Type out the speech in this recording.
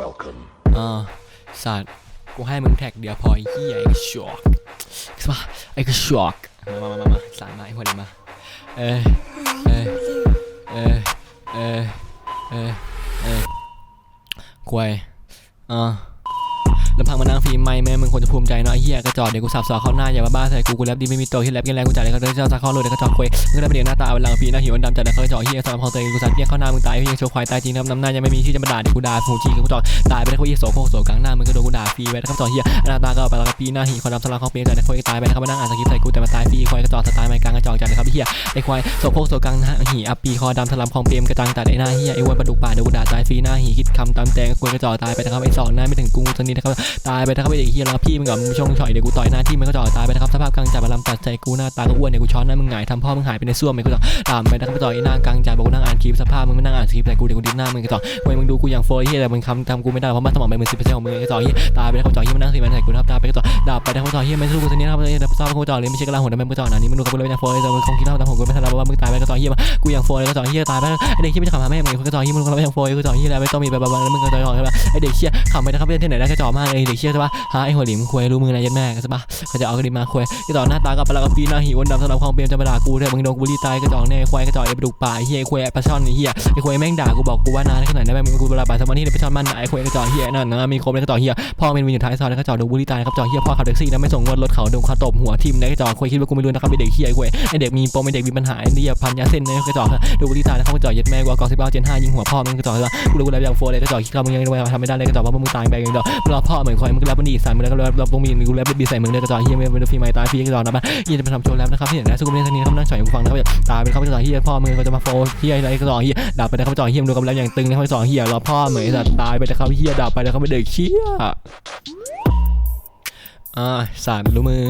welcome. อ่าสัตว์กูให้มึงแท็กเดียวพอไอ้เหี้ยไอ้ช็อกใช่ปะไอ้ก็ช็อกมามามามาสายมาไอ้คนนี้มาเออเออเออเออเออเออควยอ่า ลำพังมานั่งฟิล์มไม่แม่มึงควรจะภูมิใจเนาะไอ้เหี้ยกระจอกเดี๋ยวกูสับสอเข้าหน้าอย่ามาบ้าใส่กูกูแรปดีไม่มีตัวที่แรปกินแรงกูจ่ายเลยก็เจ้าตาข้อเลยเดี๋ยวกระจอกควยมึงได้ประเดี๋ยวหน้าตาเป็นหลังฟีหน้าหิวดำจัดแต่เขาจอกเหี้ยสามพอเตยกูสัตว์เหี้ยเข้าหน้ามึงตายเหี้ยโชว์ควายตายจริงน้ำน้ำหน้ายังไม่มีที่จะมาด่าเดี๋ยวกูด่าหูจีกูจอกตายไปแล้วเขาเหี้ยโสโคกโสกลางหน้ามึงก็โดนกูด่าฟรีไปนะครับจอกเหี้ยหน้าตาก็ไปแล้วก็ปีหน้าหีคนดำสลังเขาเปลี่ยนใจแต่ควยตายไปนะครับมานั่งอ่านสคริปต์ใส่กูแต่มาตายฟรีควายกระจอกสไตล์ไม่กลางกระจอกจัดนะครับเหี้ยไอ้ควายโสโคกโสกลางหน้าหีอัปปีคอดำสลัมคองเปรมกระจังจัดไอ้หน้าเหี้ยไอ้วันประดุกป่าเดี๋ยวกูด่าตายฟรีหน้าหีคิดคำตามแจงควายกระจอกตายไปนะครับไอ้สองหน้าไม่ถึงกูตอนนี้นะครับตายไปนะครับไอ้เฮียแล้วพี่มึงกับมึงชงฉ่อยเดี๋ยวกูต่อยหน้าที่มึงก็จอตายไปนะครับสภาพกลางจ่าบาลำตัดใจกูหน้าตาก็อ้วนเดี๋ยวกูช้อนหน้ามึงหงายทำพ่อมึงหายไปในซ่วมมึงกูจอตามไปนะครับต่อยหน้ากลางจ่าบอกกูนั่ง คลิปสภาพมึงไม่นั่งอ่านคลิปใส่กูเดี๋ยวกูดิ้นหน้ามึงกระจอกควายมึงดูกูอย่างโฟร์เหี้ยแต่มึงคำทำกูไม่ได้เพราะมันสมองไปมึงสิบเปอร์เซ็นต์ของมึงกระจอกเหี้ยตายไปนะครับจอกเหี้ยมันนั่งสิมันใส่กูนับตาไปกระจอกดาบไปนะครับจอกเหี้ยไม่สู้กูทีนี้นะครับเลยซ้อมกูจอกเลยไม่ใช่กระลาหัวแต่มึงกระจอกหนานี้มึงดูกับกูเลยอย่างโฟร์เลยแต่มึงคงคิดว่าทำของกูไม่ทันแล้วว่ามึงตายไปกระจอกเหี้ยมากูอย่างโฟร์เลยกระจอกเหี้ยตายไปไอเด็กเหี้ยไม่จะขำหาแม่มึงกระจอกเหี้ยมึงกระจอย่างโฟร์กระจอกเหี้ยแล้วไม่ต้องมีแบบบ้าๆแล้วมึงกระจอกใช่ปะไอเด็กเหี้ยขำไปนะครับเล่นที่ไหนได้กระจอกมากเลยเด็กเหี้ยใช่ปะหาไอหัวหลิมควยรู้มืออะไรยันแม่ใช่ปะก็จะเอากระดิ่งมาควยกระจอกหน้าตากับปลากระปีหน้าหิวดำสำหรับความเปลี่ยนจะมาด่ากูเถอะมึงโดนกูรีตายกระจอกแน่ควายกระจอกไอ้ปลาดุกป่าเหี้ยควายปลาช่อนไอ้เหี้ยไอ้ควยแม่งด่ากูบอกกูว่านานขนาดนั้นแม่งกูเวลาปลาสมานี่ปลาช่อนมันไอ้ควยกระจอกเหี้ยนั่นนะมีครบเลยกระจอกเหี้ยพ่อเป็นวินอยู่ท้ายซอยแล้วกระจอกโดนบูลลี่ตายนะครับจอกเหี้ยพ่อขับแท็กซี่นะไม่ส่งเงินรถเขาโดนเขาตบหัวทิ่มนะกระจอกควยคิดว่ากูไม่รู้นะครับไอ้เด็กเหี้ยไอ้ควยไอ้เด็กมีปมไอ้เด็กมีปัญหาไอ้เหี้ยพันยาเส้นนะกระจอกโดนบูลลี่ตายนะครับกระจอกยัดแม่กูกองสิบเก้าเจนห้ายิงหัวพ่อมึงกระจอกเลยกูรู้กูแล้วอย่างโฟเลยกระจอกคิดว่ามึงยังทำไม่ได้เลยกระจอกเพรามึงตายไปอย่างเดียวมึงรอพ่อเหมือนควยมึงแล้วมันดีใส่มึงแล้วก็แล้วตรงมีกูแล้วบีใส่มึงเลยกระจอกเหี้ยไม่เป็นฟีไม้ตายฟีกระจอกนะบ้าเหี้ยจะมาทำโชว์แล้วนะครับที่เห็นนะสุกุมเล่นทันนี้ครับนั่งฉ่อยกูฟังนะครับตายไปครับกระจอกเหี้ยพ่อมึงก็จะมาโฟเหี้ยอะไรสองเฮียดับไปนะครับสองเหี้ยดูกับแล้วอย่างตึงนะครับสองเฮียรอพ่อเหมือนสัตว์ตายไปนะครับเฮียดับไปนะครับไม่เด็กเชี่ยอ่าสารรู้มือ